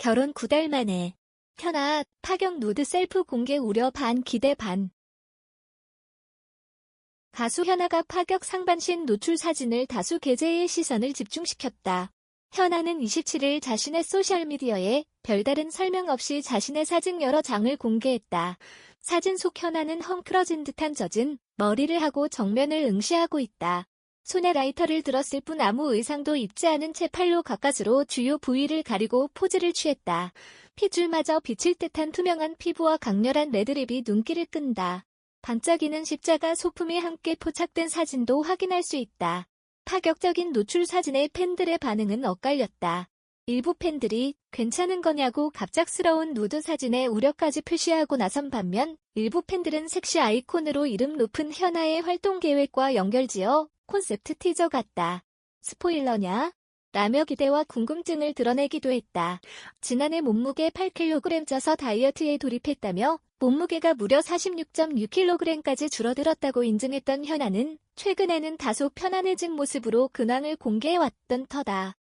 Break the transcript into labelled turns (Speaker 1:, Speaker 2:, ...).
Speaker 1: 결혼 9달 만에. 현아, 파격 누드 셀프 공개 우려 반 기대 반. 가수 현아가 파격 상반신 노출 사진을 다수 게재의 시선을 집중시켰다. 현아는 27일 자신의 소셜미디어에 별다른 설명 없이 자신의 사진 여러 장을 공개했다. 사진 속 현아는 헝클어진 듯한 젖은 머리를 하고 정면을 응시하고 있다. 손에 라이터를 들었을 뿐 아무 의상도 입지 않은 채 팔로 가까스로 주요 부위를 가리고 포즈를 취했다. 핏줄마저 비칠 듯한 투명한 피부와 강렬한 레드립이 눈길을 끈다. 반짝이는 십자가 소품이 함께 포착된 사진도 확인할 수 있다. 파격적인 노출 사진에 팬들의 반응은 엇갈렸다. 일부 팬들이 괜찮은 거냐고 갑작스러운 누드 사진에 우려까지 표시하고 나선 반면 일부 팬들은 섹시 아이콘으로 이름 높은 현아의 활동 계획과 연결지어 콘셉트 티저 같다. 스포일러냐? 라며 기대와 궁금증을 드러내기도 했다. 지난해 몸무게 8kg 쪄서 다이어트에 돌입했다며 몸무게가 무려 46.6kg까지 줄어들었다고 인증했던 현아는 최근에는 다소 편안해진 모습으로 근황을 공개해왔던 터다.